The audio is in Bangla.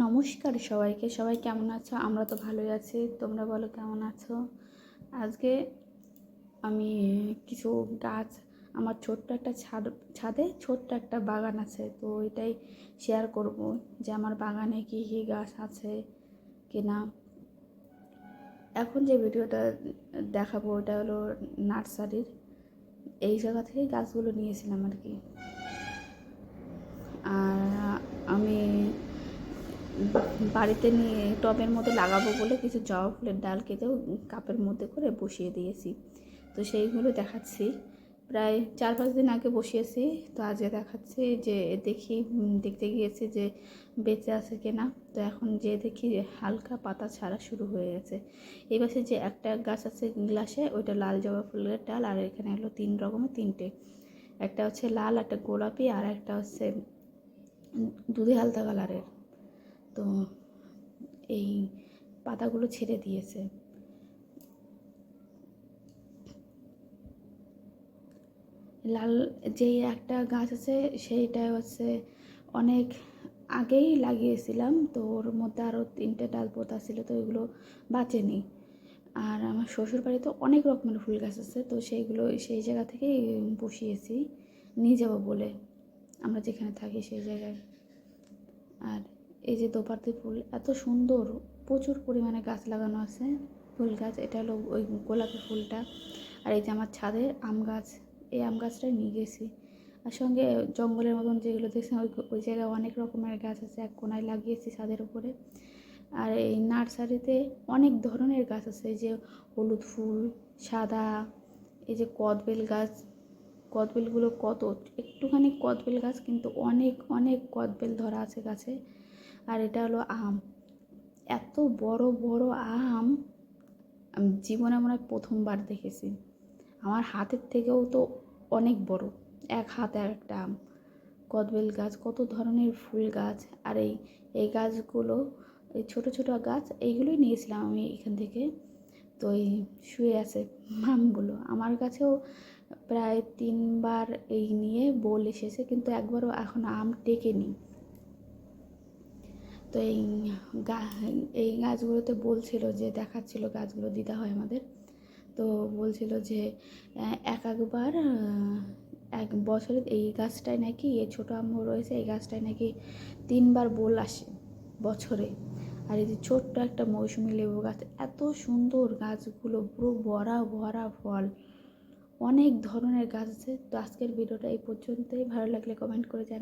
নমস্কার সবাইকে। সবাই কেমন আছো? আমরা তো ভালোই আছি। তোমরা বলো কেমন আছো? আজকে আমি কিছু গাছ, আমার ছোট্ট একটা ছাদ, ছাদে ছোট্ট একটা বাগান আছে, তো এটাই শেয়ার করব যে আমার বাগানে কী কী গাছ আছে কি না এখন যে ভিডিওটা দেখাবো, ওটা হলো নার্সারির। এই জায়গা থেকে গাছগুলো নিয়েছিলাম আর কি আর আমি বাড়িতে নিয়ে টবের মধ্যে লাগাবো বলে কিছু জবা ফুলের ডাল কেটেও কাপের মধ্যে করে বসিয়ে দিয়েছি। তো সেইগুলো দেখাচ্ছি। প্রায় চার পাঁচ দিন আগে বসিয়েছি। তো আজকে দেখাচ্ছি যে দেখি দেখতে গিয়েছি যে বেঁচে আছে কিনা। তো এখন যে দেখি হালকা পাতা ছাড়া শুরু হয়ে গেছে। এই পাশে যে একটা গাছ আছে গ্লাসে, ওইটা লাল জবা ফুলের ডাল, আর এখানে হলো তিন রকমের তিনটে। একটা হচ্ছে লাল, একটা গোলাপি, আর একটা হচ্ছে দুধে হালতা কালারের। তো এই পাতাগুলো ছেড়ে দিয়েছে। লাল যেই একটা গাছ আছে, সেইটা হচ্ছে অনেক আগেই লাগিয়েছিলাম, তো ওর মধ্যে আরও তিনটে ডাল পোতা ছিল, তো ওইগুলো বাঁচেনি। আর আমার শ্বশুর বাড়িতে অনেক রকমের ফুল গাছ আছে, তো সেইগুলো সেই জায়গা থেকেই বসিয়েছি, নিয়ে যাব বলে। আমরা যেখানে থাকি সেই জায়গায়। আর এই যে দোপাতি ফুল, এত সুন্দর, প্রচুর পরিমাণে গাছ লাগানো আছে, ফুল গাছ, এটা হলো ওই গোলাপি ফুলটা। আর এই যে আমার ছাদে আম গাছ, এই আম গাছটাই নিয়ে গেছি। আর সঙ্গে জঙ্গলের মতন যেগুলো দেখছেন, ওই ওই জায়গায় অনেক রকমের গাছ আছে, এক কোনায় লাগিয়েছি ছাদের উপরে। আর এই নার্সারিতে অনেক ধরনের গাছ আছে, এই যে হলুদ ফুল, সাদা, এই যে কদবেল গাছ। কদবেলগুলো কত, একটুখানি কদবেল গাছ, কিন্তু অনেক অনেক কদবেল ধরা আছে গাছে। আর এটা হলো আম। এত বড় বড় আম আমি জীবনে মনে হয় প্রথমবার দেখেছি। আমার হাতের থেকেও তো অনেক বড়। এক হাতে আর একটা আম। কদবেল গাছ, কত ধরনের ফুল গাছ। আর এই এই গাছগুলো, এই ছোটো ছোটো গাছ, এইগুলোই নিয়েছিলাম আমি এখান থেকে। তো এই শুয়ে আছে আমগুলো আমার কাছেও প্রায় তিনবার এই নিয়ে বোল এসেছে, কিন্তু একবারও এখন আম টেকেনি। তো এই গা, এই গাছগুলোতে বলছিল যে, দেখাচ্ছিল গাছগুলো দিতে হয় আমাদের। তো বলছিল যে এক একবার এক বছরে এই গাছটায় নাকি, এই ছোটো আম রয়েছে, এই গাছটায় নাকি তিনবার বোল আসে বছরে। আর এই যে ছোট্ট একটা মৌসুমি লেবু গাছ, এত সুন্দর গাছগুলো, পুরো ভরা ভরা ফল। অনেক ধরনের গাছ আছে। তো আজকের ভিডিওটা এই পর্যন্তই। ভালো লাগলে কমেন্ট করে জানাবেন